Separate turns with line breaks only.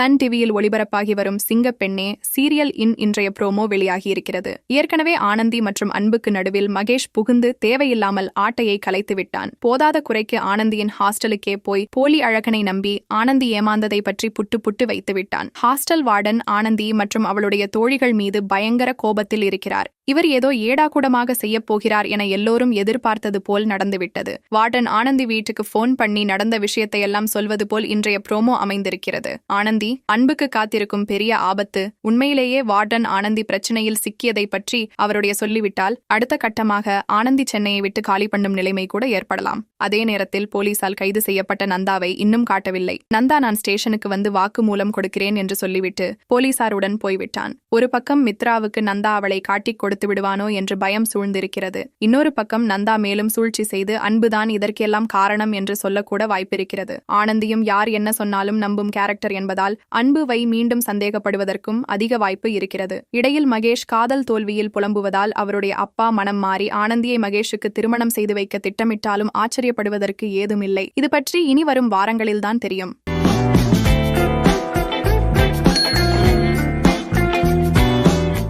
Sun டிவியில் ஒளிபரப்பாகி வரும் சிங்கப்பெண்ணே serial இன் இன்றைய ப்ரோமோ வெளியாகியிருக்கிறது. ஏற்கனவே ஆனந்தி மற்றும் அன்புக்கு நடுவில் மகேஷ் புகுந்து தேவையில்லாமல் ஆட்டையை கலைத்து விட்டான். போதாத குறைக்கு ஆனந்தியின் ஹாஸ்டலுக்கே போய் போலி அழகனை நம்பி ஆனந்தி ஏமாந்ததை பற்றி புட்டு புட்டு வைத்து விட்டான். ஹாஸ்டல் வார்டன் ஆனந்தி மற்றும் அவளுடைய தோழிகள் மீது பயங்கர கோபத்தில் இருக்கிறார். இவர் ஏதோ ஏடாகூடமாக செய்யப் போகிறார் என எல்லோரும் எதிர்பார்த்தது போல் நடந்துவிட்டது. வார்டன் ஆனந்தி வீட்டுக்கு போன் பண்ணி நடந்த விஷயத்தையெல்லாம் சொல்வது போல் இன்றைய ப்ரோமோ அமைந்திருக்கிறது. ஆனந்தி அன்புக்கு காத்திருக்கும் பெரிய ஆபத்து உண்மையிலேயே வார்டன் ஆனந்தி பிரச்சனையில் சிக்கியதை பற்றி அவருடைய சொல்லிவிட்டால் அடுத்த கட்டமாக ஆனந்தி சென்னையை விட்டு காலி பண்ணும் நிலைமை கூட ஏற்படலாம். அதே நேரத்தில் போலீசால் கைது செய்யப்பட்ட நந்தாவை இன்னும் காட்டவில்லை. நந்தா நான் ஸ்டேஷனுக்கு வந்து வாக்குமூலம் கொடுக்கிறேன் என்று சொல்லிவிட்டு போலீசாருடன் போய்விட்டான். ஒரு பக்கம் மித்ராவுக்கு நந்தா அவளை காட்டிக் கொடுத்து விடுவானோ என்று பயம் சூழ்ந்திருக்கிறது. இன்னொரு பக்கம் நந்தா மேலும் சூழ்ச்சி செய்து அன்புதான் இதற்கெல்லாம் காரணம் என்று சொல்லக்கூட வாய்ப்பிருக்கிறது. ஆனந்தியும் யார் என்ன சொன்னாலும் நம்பும் கேரக்டர் என்பதால் அன்பு வை மீண்டும் சந்தேகப்படுவதற்கும் அதிக வாய்ப்பு இருக்கிறது. இடையில் மகேஷ் காதல் தோல்வியில் புலம்புவதால் அவருடைய அப்பா மனம் மாறி ஆனந்தியை மகேஷுக்கு திருமணம் செய்து வைக்க திட்டமிட்டாலும் ஆச்சரியப்படுவதற்கு ஏதுமில்லை. இது பற்றி இனி வரும் வாரங்களில்தான் தெரியும்.